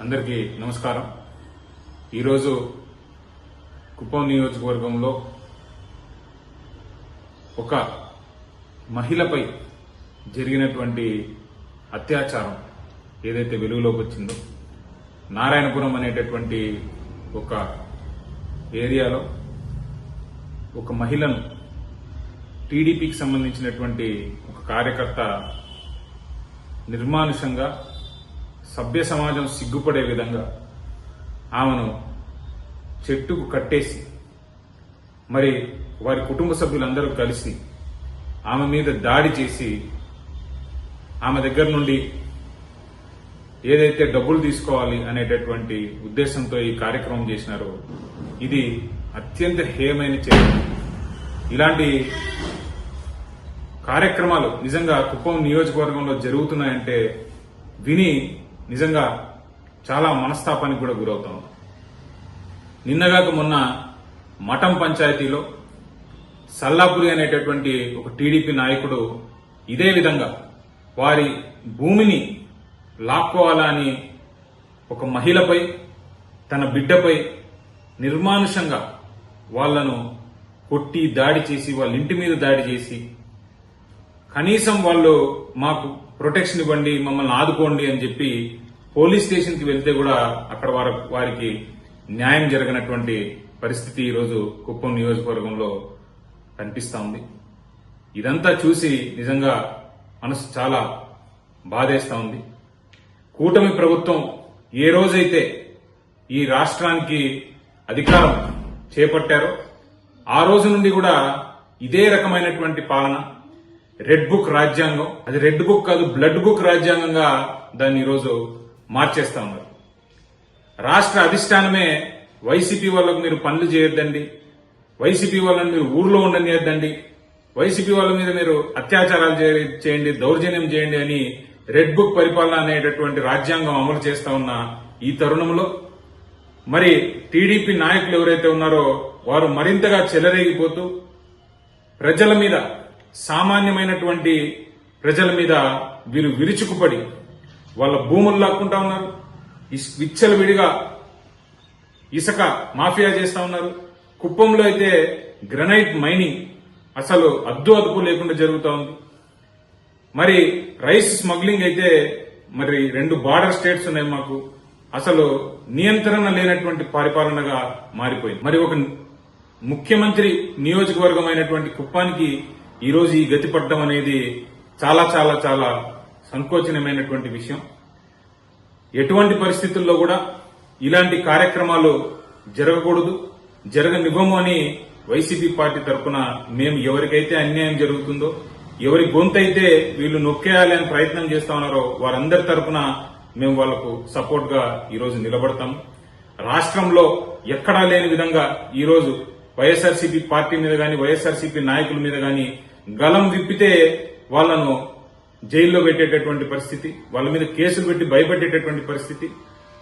అందరికీ నమస్కారం. ఈరోజు కుప్పం నియోజకవర్గంలో ఒక మహిళపై జరిగినటువంటి అత్యాచారం ఏదైతే వెలుగులోకి వచ్చిందో నారాయణపురం అనేటటువంటి ఒక ఏరియాలో ఒక మహిళను టీడీపీకి సంబంధించినటువంటి ఒక కార్యకర్త నిర్మానుషంగా సభ్య సమాజం సిగ్గుపడే విధంగా ఆమెను చెట్టుకు కట్టేసి మరి వారి కుటుంబ సభ్యులందరూ కలిసి ఆమె మీద దాడి చేసి ఆమె దగ్గర నుండి ఏదైతే డబ్బులు తీసుకోవాలి అనేటటువంటి ఉద్దేశంతో ఈ కార్యక్రమం చేసినారో ఇది అత్యంత హేయమైన చర్య. ఇలాంటి కార్యక్రమాలు నిజంగా కుప్పం నియోజకవర్గంలో జరుగుతున్నాయంటే విని నిజంగా చాలా మనస్తాపానికి కూడా గురవుతాం. నిన్నగాక మొన్న మఠం పంచాయతీలో సల్లాపురి అనేటటువంటి ఒక టీడీపీ నాయకుడు ఇదే విధంగా వారి భూమిని లాక్కోవాలని ఒక మహిళపై తన బిడ్డపై నిర్మానుషంగా వాళ్ళను కొట్టి దాడి చేసి వాళ్ళ ఇంటి మీద దాడి చేసి కనీసం వాళ్ళు మాకు ప్రొటెక్షన్ ఇవ్వండి మమ్మల్ని ఆదుకోండి అని చెప్పి పోలీస్ స్టేషన్కి వెళ్తే కూడా అక్కడ వారి వారికి న్యాయం జరగనటువంటి పరిస్థితి ఈరోజు కుప్పం నియోజకవర్గంలో కనిపిస్తా ఉంది. ఇదంతా చూసి నిజంగా మనసు చాలా బాధేస్తా ఉంది. కూటమి ప్రభుత్వం ఏ రోజైతే ఈ రాష్ట్రానికి అధికారం చేపట్టారో ఆ రోజు నుండి కూడా ఇదే రకమైనటువంటి పాలన రెడ్ బుక్ రాజ్యాంగం. అది రెడ్ బుక్ కాదు బ్లడ్ బుక్ రాజ్యాంగంగా దాన్ని ఈరోజు మార్చేస్తా ఉన్నారు. రాష్ట్ర అధిష్టానమే వైసీపీ వాళ్ళకు మీరు పనులు చేయొద్దండి. వైసీపీ వాళ్ళని మీరు ఊర్లో ఉండనియద్దండి. వైసీపీ వాళ్ళ మీద మీరు అత్యాచారాలు చేయండి దౌర్జన్యం చేయండి అని రెడ్ బుక్ పరిపాలన అనేటటువంటి రాజ్యాంగం అమలు చేస్తా ఉన్న ఈ తరుణంలో. మరి టీడీపీ నాయకులు ఎవరైతే ఉన్నారో వారు మరింతగా చెలరేగిపోతూ ప్రజల మీద సామాన్యమైనటువంటి ప్రజల మీద వీరు విరుచుకుపడి వాళ్ళ భూములు లాక్కుంటా ఉన్నారు. ఇస్- విచ్చలవిడిగా ఇసుక మాఫియా చేస్తా ఉన్నారు. కుప్పంలో అయితే గ్రనైట్ మైనింగ్ అసలు అద్దు అదుపు లేకుండా జరుగుతూ ఉంది. మరి రైస్ స్మగ్లింగ్ అయితే మరి రెండు బార్డర్ స్టేట్స్ ఉన్నాయి మాకు. అసలు నియంత్రణ లేనటువంటి పరిపాలనగా మారిపోయింది. మరి ఒక ముఖ్యమంత్రి నియోజకవర్గం అయినటువంటి కుప్పానికి ఈరోజు ఈ గతి పడ్డం అనేది చాలా చాలా చాలా సంకోచనమైనటువంటి విషయం. ఎటువంటి పరిస్థితుల్లో కూడా ఇలాంటి కార్యక్రమాలు జరగకూడదు. జరగనివ్వము అని వైసీపీ పార్టీ తరఫున మేము ఎవరికైతే అన్యాయం జరుగుతుందో ఎవరి గొంతైతే వీళ్ళు నొక్కేయాలి అని ప్రయత్నం చేస్తా ఉన్నారో వారందరి తరఫున మేము వాళ్ళకు సపోర్ట్గా ఈరోజు నిలబడతాం రాష్ట్రంలో ఎక్కడా లేని విధంగా ఈరోజు వైఎస్ఆర్సీపీ పార్టీ మీద కానీ వైఎస్ఆర్సీపీ నాయకుల మీద కానీ గలం విప్పితే వాళ్ళను జైల్లో పెట్టేటటువంటి పరిస్థితి వాళ్ళ మీద కేసులు పెట్టి భయపెట్టేటటువంటి పరిస్థితి.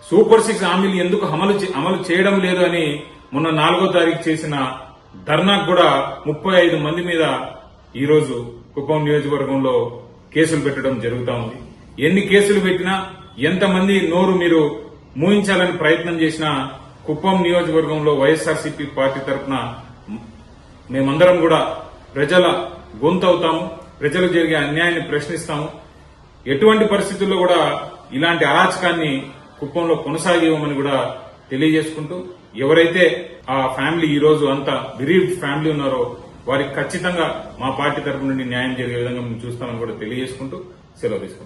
సూపర్ సిక్స్ హామీలు ఎందుకు అమలు అమలు చేయడం లేదు అని మొన్న నాలుగో తారీఖు చేసిన ధర్నాకు కూడా ముప్పై ఐదు మంది మీద ఈరోజు కుప్పం నియోజకవర్గంలో కేసులు పెట్టడం జరుగుతూ ఉంది. ఎన్ని కేసులు పెట్టినా ఎంతమంది నోరు మీరు మూయించాలని ప్రయత్నం చేసినా కుప్పం నియోజకవర్గంలో వైఎస్ఆర్సీపీ పార్టీ తరఫున మేమందరం కూడా ప్రజల గొంతు అవుతాము ప్రజలకు జరిగే అన్యాయాన్ని ప్రశ్నిస్తాము. ఎటువంటి పరిస్థితుల్లో కూడా ఇలాంటి అరాచకాన్ని కుప్పంలో కొనసాగివ్వమని కూడా తెలియజేసుకుంటూ ఎవరైతే ఆ ఫ్యామిలీ ఈ రోజు అంత బిరీవ్డ్ ఫ్యామిలీ ఉన్నారో వారికి ఖచ్చితంగా మా పార్టీ తరపు నుండి న్యాయం జరిగే విధంగా మేము చూస్తామని కూడా తెలియజేసుకుంటూ సెలవు తీసుకుంటాం.